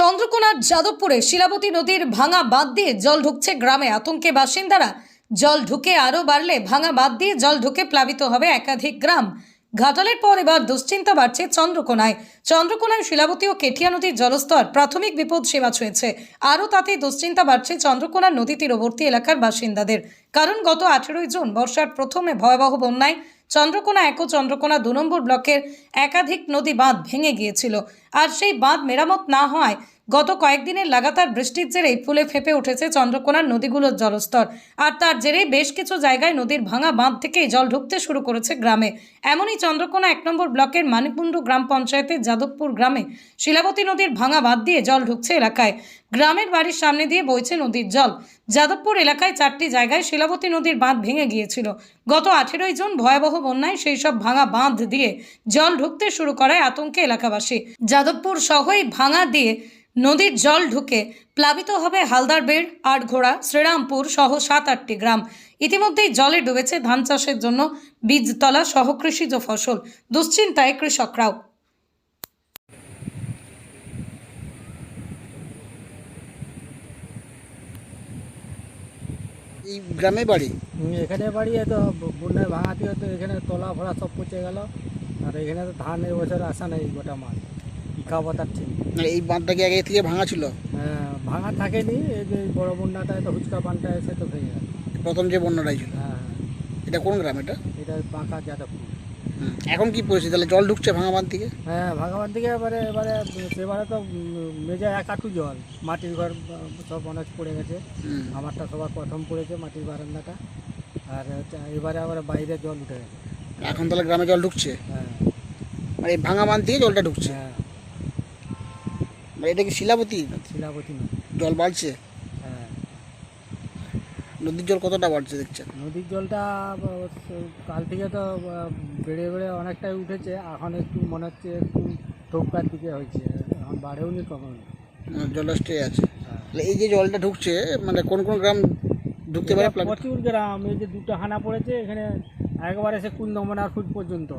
চন্দ্রকোনার যাদবপুরে শিলাবতী নদীর ভাঙা বাঁধ দিয়ে জল ঢুকছে গ্রামে। আতঙ্কে বাসিন্দারা জল ঢুকে আরও বাড়লে ভাঙা বাঁধ দিয়ে জল ঢুকে প্লাবিত হবে একাধিক গ্রাম। ঘাটালের পর এবার দুশ্চিন্তা বাড়ছে চন্দ্রকোনায়। চন্দ্রকোনায় শিলাবতী ও কেটিয়া নদীর জলস্তর প্রাথমিক বিপদ সীমা ছুঁয়েছে। আরও তাতে দুশ্চিন্তা বাড়ছে চন্দ্রকোনার নদী তীরবর্তী এলাকার বাসিন্দাদের। কারণ গত আঠেরোই জুন বর্ষার প্রথমে ভয়াবহ বন্যায় চন্দ্রকোনা এক ও চন্দ্রকোনা দু নম্বর ব্লকের একাধিক নদী বাঁধ ভেঙে গিয়েছিল। আর সেই বাঁধ মেরামত না হওয়ায় গত কয়েকদিনের লাগাতার বৃষ্টির জেরেই ফুলে ফেপে উঠেছে চন্দ্রকোনার নদীগুলোর জলস্তর। আর তার জেরেই বেশ কিছু জায়গায় নদীর ভাঙা বাঁধ থেকেই জল ঢুকতে শুরু করেছে গ্রামে। এমনই চন্দ্রকোনা এক নম্বর ব্লকের মানিকুণ্ডু গ্রাম পঞ্চায়েতের যাদবপুর গ্রামে শিলাবতী নদীর ভাঙা বাঁধ দিয়ে জল ঢুকছে এলাকায়। গ্রামের বাড়ির সামনে দিয়ে বইছে নদীর জল। যাদবপুর এলাকায় চারটি জায়গায় শিলাবতী নদীর বাঁধ ভেঙে গিয়েছিল। গত আঠেরোই জুন ভয়াবহ বন্যায় সেই সব ভাঙা বাঁধ দিয়ে জল ঢুকতে শুরু করায় আতঙ্কে এলাকাবাসী। যাদবপুর সহই ভাঙা দিয়ে নদীর জল ঢুকে প্লাবিত হবে হালদারবেড় আটঘোড়া শ্রীরামপুর সহ সাত আটটি গ্রাম। ইতিমধ্যেই জলে ডুবেছে ধান চাষের জন্য বীজতলা সহ কৃষিজ ফসল দুশ্চিন্তায় কৃষকরাও। এই গ্রামে বাড়ি? এখানে বাড়ি তো ব- বন্যায় ভাঙা দিয়ে তো এখানে তলা ভরা সব পচে গেল। আর এখানে তো ধান এবছর আসা নেই গোটা মাছ কী খাব ঠিক। মানে এই বাঁধটা কি আগে থেকে ভাঙা ছিল? হ্যাঁ, ভাঙা থাকেনি এই যে বড় বন্যাটায় তো হুচকা পানটা এসে তো ভেঙে গেল প্রথম যে বন্যাটাই ছিল। হ্যাঁ এটা কোন গ্রাম এটা? এটা বাঁকা যাদবপুর। এখন কি পরিস্থিতি? তাহলে জল ঢুকছে ভাঙা বাঁধ থেকে? হ্যাঁ ভাঙাবার দিকে এবারে এবারে সেবারে তো মেজে এক হাঁটু জল। মাটির ঘর সব অনেক পড়ে গেছে। আমারটা সবার প্রথম পড়েছে মাটির বারান্দাটা। আর এবারে আবার বাইরে জল উঠে গেছে। এখন তাহলে গ্রামে জল ঢুকছে? হ্যাঁ। মানে এই ভাঙা বাঁধ থেকে জলটা ঢুকছে? হ্যাঁ। এটা কি শিলাবতী? নদী। জল বাড়ছে? হ্যাঁ। নদীর জল কতটা বাড়ছে দেখছেন? নদীর জলটা কাল থেকে তো বেড়ে বেড়ে অনেকটাই উঠেছে। এখন একটু মনে হচ্ছে একটু ঠোকার দিকে হয়েছে। এখন বাড়েও নি কমেও নি মানে জলটা স্টে আছে। হ্যাঁ। এই যে জলটা ঢুকছে মানে কোন কোন গ্রাম ঢুকতে পারে? প্রচুর গ্রাম এই যে দুটো হানা পড়েছে এখানে একবারে সে কুন্দমনার ফুট পর্যন্ত।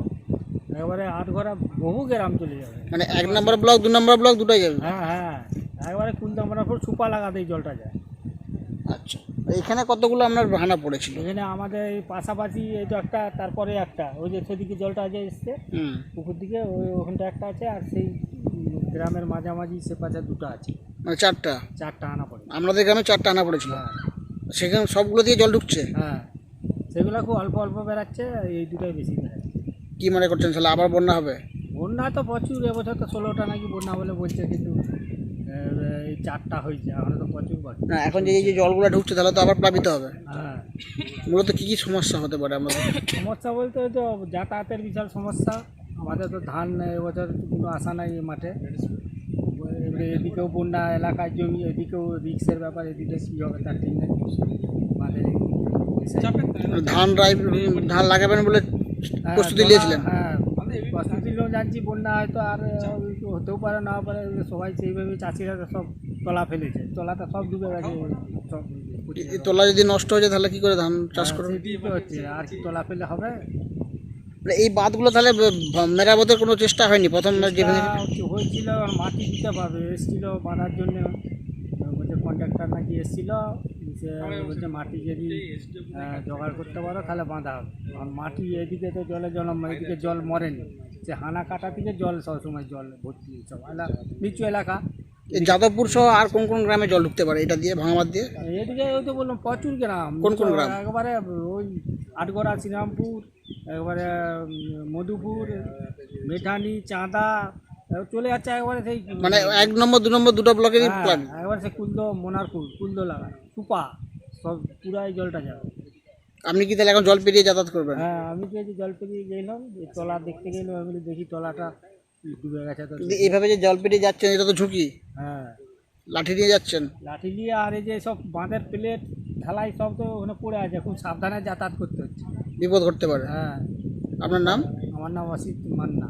একবারে আট ঘরা বহু গ্রাম চলে যাবে। মানে এক নম্বর ব্লক দু নম্বর ব্লক দুটাই যাবে? হ্যাঁ হ্যাঁ। একবারে কুন্দমনার ফুট সুপা লাগাতেই জলটা যায়। আচ্ছা। এখানে কতগুলো আপনার ভাঙা পড়েছিল? এখানে আমাদের এই পাশাপাশি এই তো একটা তারপরে একটা ওই যে সেদিকে জলটা যে এসছে পুকুর দিকে ওই ওখানটা একটা আছে আর সেই গ্রামের মাঝামাঝি সে পাশে দুটো আছে। মানে চারটা? চারটা আনা পড়ে আমাদের গ্রামে চারটা আনা পড়েছিল। হ্যাঁ। সেখানে সবগুলো দিয়ে জল ঢুকছে? হ্যাঁ। সেগুলো খুব অল্প অল্প বেড়াচ্ছে এই দুটোই বেশি বেড়াচ্ছে কি মনে করছেন তাহলে আবার বন্যা হবে? বন্যা তো প্রচুর এবছর তো ষোলোটা নাকি বন্যা বলে বলছে কিন্তু আহ, এই চারটা হয়েছে এখন তো প্রচুর বাকি। না এখন যে এই যে জলগুলো ঢুকছে তাহলে তো আবার প্লাবিত হবে। হ্যাঁ। মূলত কি কি সমস্যা হতে পারে আমাদের? সমস্যা বলতে ওই তো যাতায়াতের বিশাল সমস্যা আমাদের তো ধান এবছর কোনো আশা নাই এই মাঠে। এবারে এদিকেও বন্যা এলাকায় জমি এদিকেও রিক্সের ব্যাপার এদিকে কী হবে তার ঠিক নেই। আমাদের এই- মানে ধান রাই ধান লাগাবেন বলে প্রস্তুতি তোলা- নিয়েছিলেন। হ্যাঁ প্রস্তুতি জানছি বন্যা হয়তো আর হতেও পারে না পারে সবাই সেইভাবে চাষিরা সব তলা ফেলেছে। তলাটা সব ডুবে গেছে সব এই তোলা যদি নষ্ট হয়ে যায় তাহলে কি করে ধান চাষ হ্যাঁ, হচ্ছে আর কি তলা ফেলে হবে? মানে এই বাঁধগুলো তাহলে মেরামতের কোনো চেষ্টা হয়নি? প্রথম হয়েছিল আর মাটি দিতে পারবে এসেছিল বাঁধার জন্য। কন্ট্রাক্টর নাকি এসেছিল বলছে মাটি যদি জোগাড় করতে পারো তাহলে বাঁধা হবে। আর মাটি এদিকে তো জলে জল এদিকে জল মরেনি। সে হানা কাটা থেকে জল সবসময় জল ভর্তি সব এলা নিচু এলাকা। যাদবপুর সহ আর কোন কোন গ্রামে জল ঢুকতে পারে? এটা দিয়ে ভাঙাবাদ দিয়ে? এদিকে ওই তো বললাম প্রচুর গ্রাম। কোন কোন গ্রাম? একবারে ওই আটগড়া শ্রীরামপুর একবারে মধুপুর মেঠানি চাঁদা চলে যাচ্ছে একবারে সেই মানে এক নম্বর দু নম্বর দুটো ব্লকেরই প্ল্যান একবারে সে কুন্দ মোনারপুর কুন্দ লাগা সুপা সব পুরাই জলটা যাবে। আপনি কি তাহলে এখন জল পেরিয়ে যাতায়াত করবেন? হ্যাঁ আমি যে জল পেরিয়ে গেলাম তলা দেখতে গেলাম আমি দেখি তলাটা ডুবে গেছে তো। এইভাবে যে জল পেরিয়ে যাচ্ছেন এটা তো ঝুঁকি। হ্যাঁ। লাঠি নিয়ে যাচ্ছেন। লাঠি দিয়ে আর এই যে সব বাঁধের প্লেট ঢালাই সব তো ওখানে পড়ে আছে খুব সাবধানে যাতায়াত করতে হচ্ছে। বিপদ ঘটতে পারে। হ্যাঁ। আপনার নাম? আমার নাম অসিত মান্না।